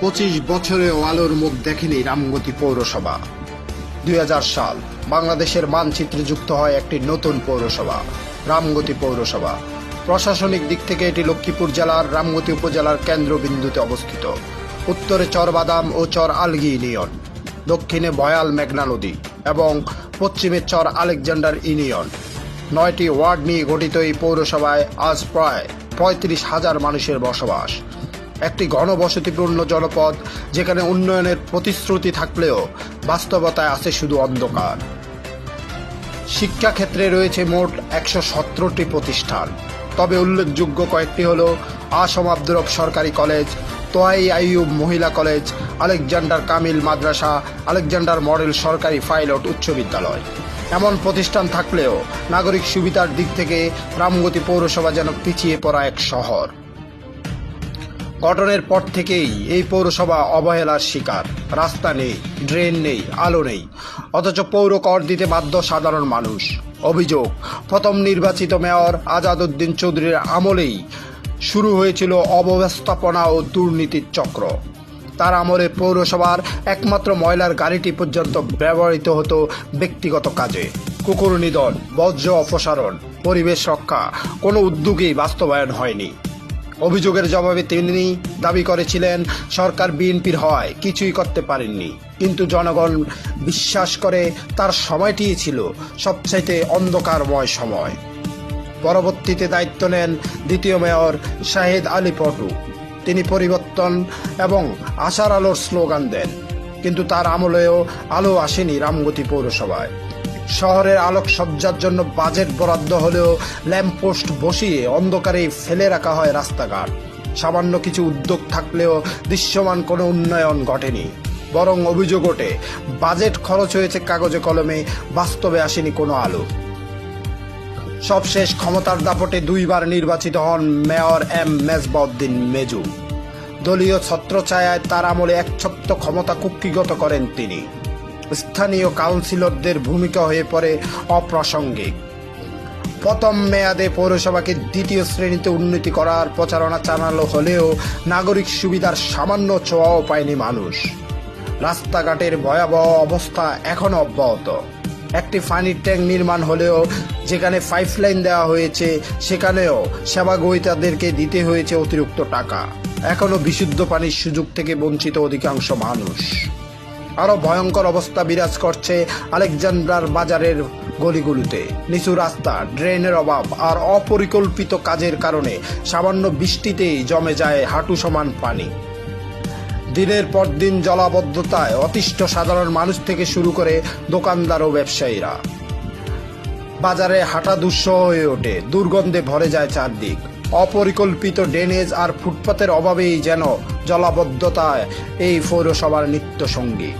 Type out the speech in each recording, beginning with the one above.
পঁচিশ বছরেও আলোর মুখ দেখেনি রামগতি পৌরসভা। দুই হাজার সাল, বাংলাদেশের মানচিত্রে যুক্ত হয় একটি নতুন পৌরসভা, রামগতি পৌরসভা। প্রশাসনিক দিক থেকে এটি লক্ষ্মীপুর জেলার রামগতি উপজেলার কেন্দ্রবিন্দুতে অবস্থিত। উত্তরে চর বাদাম ও চর আলগি ইউনিয়ন, দক্ষিণে ভয়াল মেঘনা নদী এবং পশ্চিমে চর আলেকজান্ডার ইউনিয়ন। নয়টি ওয়ার্ড নিয়ে গঠিত এই পৌরসভায় আজ প্রায় পঁয়ত্রিশ হাজার মানুষের বসবাস। একটি ঘনবসতিপূর্ণ জনপদ যেখানে উন্নয়নের প্রতিশ্রুতি থাকলেও বাস্তবতায় আছে শুধু অন্ধকার। শিক্ষাক্ষেত্রে রয়েছে মোট একশো সতেরোটি প্রতিষ্ঠান। তবে উল্লেখযোগ্য কয়েকটি হল আসম আব্দুরব সরকারি কলেজ, তোয়াই আইয়ুব মহিলা কলেজ, আলেকজান্ডার কামিল মাদ্রাসা, আলেকজান্ডার মডেল সরকারি পাইলট উচ্চ বিদ্যালয়। এমন প্রতিষ্ঠান থাকলেও নাগরিক সুবিধার দিক থেকে রামগতি পৌরসভা যেন পিছিয়ে পড়া এক শহর। গঠনের পর থেকেই এই পৌরসভা অবহেলার শিকার। রাস্তা নেই, ড্রেন নেই, আলো নেই। অথচ পৌর কর দিতে বাধ্য সাধারণ মানুষ। অভিযোগ, প্রথম নির্বাচিত মেয়র আজাদ উদ্দিন চৌধুরীর আমলেই শুরু হয়েছিল অব্যবস্থাপনা ও দুর্নীতির চক্র। তার আমলে পৌরসভার একমাত্র ময়লার গাড়িটি পর্যন্ত ব্যবহৃত হতো ব্যক্তিগত কাজে। কুকুর নিধন, বজ্র অপসারণ, পরিবেশ রক্ষা, কোনো উদ্যোগেই বাস্তবায়ন হয়নি। অভিযোগের জবাবে তিনি দাবি করেছিলেন, সরকার বিএনপির হওয়ায় কিছুই করতে পারেননি। কিন্তু জনগণ বিশ্বাস করে তার সময়টিই ছিল সবচাইতে অন্ধকারময় সময়। পরবর্তীতে দায়িত্ব নেন দ্বিতীয় মেয়র শাহেদ আলী পটু। তিনি পরিবর্তন এবং আশার আলোর স্লোগান দেন, কিন্তু তার আমলেও আলো আসেনি রামগতি পৌরসভায়। শহরের আলোকসজ্জার জন্য বাজেট বরাদ্দ হলেও ল্যাম্পপোস্ট বসিয়ে অন্ধকারে ফেলে রাখা হয় রাস্তাঘাট। সামান্য কিছু উদ্যোগ থাকলেও দৃশ্যমান কোনো উন্নয়ন ঘটেনি। বরং অভিযোগ ওঠে, বাজেট খরচ হয়েছে কাগজে কলমে, বাস্তবে আসেনি কোনো আলো। সবশেষ ক্ষমতার দাপটে দুইবার নির্বাচিত হন মেয়র এম মেজবাউদ্দিন মেজু। দলীয় ছত্রছায়ায় তার আমলে এক ছত্র ক্ষমতা কুক্ষিগত করেন তিনি। স্থানীয় কাউন্সিলরদের ভূমিকা হয়ে পড়ে অপ্রাসঙ্গিক। প্রথম মেয়াদে পৌরসভাকে দ্বিতীয় শ্রেণীতে উন্নতি করার প্রচারণা চালানো হলেও নাগরিক সুবিধার সামান্য ছোঁয়াও পায়নি মানুষ। রাস্তাঘাটের ভয়াবহ অবস্থা এখনও অব্যাহত। একটি পানির ট্যাঙ্ক নির্মাণ হলেও যেখানে পাইপলাইন দেওয়া হয়েছে, সেখানেও সেবা গ্রহীতাদেরকে দিতে হয়েছে অতিরিক্ত টাকা। এখনও বিশুদ্ধ পানির সুযোগ থেকে বঞ্চিত অধিকাংশ মানুষ। আরও ভয়ঙ্কর অবস্থা বিরাজ করছে আলেকজান্ডার বাজারের গলিগুলিতে। নিচু রাস্তা, ড্রেনের অভাব আর অপরিকল্পিত কাজের কারণে সামান্য বৃষ্টিতেই জমে যায় হাঁটু সমান পানি। দিনের পর দিন জলাবদ্ধতায় অতিষ্ঠ সাধারণ মানুষ থেকে শুরু করে দোকানদার ও ব্যবসায়ীরা। বাজারে হাঁটা দুঃসহ হয়ে ওঠে, দুর্গন্ধে ভরে যায় চারদিক। অপরিকল্পিত ড্রেনেজ আর ফুটপাতের অভাবেই যেন জলাবদ্ধতায় এই পৌরসভার নিত্য সঙ্গী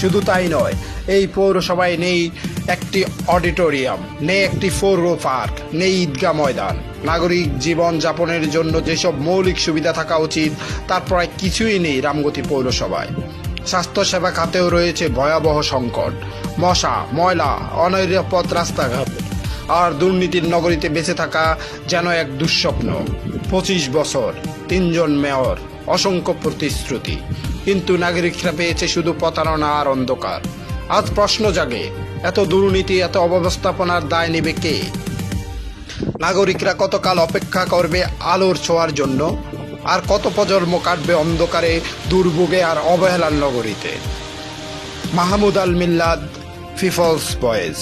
শুধু তাই নয়, এই পৌরসভায় নেই একটি অডিটোরিয়াম, নেই একটি পৌর পার্ক, নেই ঈদগাহ ময়দান। নাগরিক জীবন যাপনের জন্য যেসব মৌলিক সুবিধা থাকা উচিত, তার প্রায় কিছুই নেই রামগতি পৌরসভায়। স্বাস্থ্যসেবা খাতেও রয়েছে ভয়াবহ সংকট, মশা, ময়লা, অনিরাপদ রাস্তাঘাট, আর দুর্নীতির নগরীতে বেঁচে থাকা যেন এক দুঃস্বপ্ন। পঁচিশ বছর, তিনজন মেয়র, অসংখ্য প্রতিশ্রুতি। কিন্তু নাগরিকরা পেয়েছে শুধু প্রতারণা আর অন্ধকার। আজ প্রশ্ন জাগে, এত দুর্নীতি, এত অব্যবস্থাপনার দায় নেবে কে? নাগরিকরা কতকাল অপেক্ষা করবে আলোর ছোঁয়ার জন্য? আর কত প্রজন্ম কাটবে অন্ধকারে, দুর্ভোগে আর অবহেলার নগরীতে? মাহমুদ আল মিল্লাদ ফিফলস বয়েজ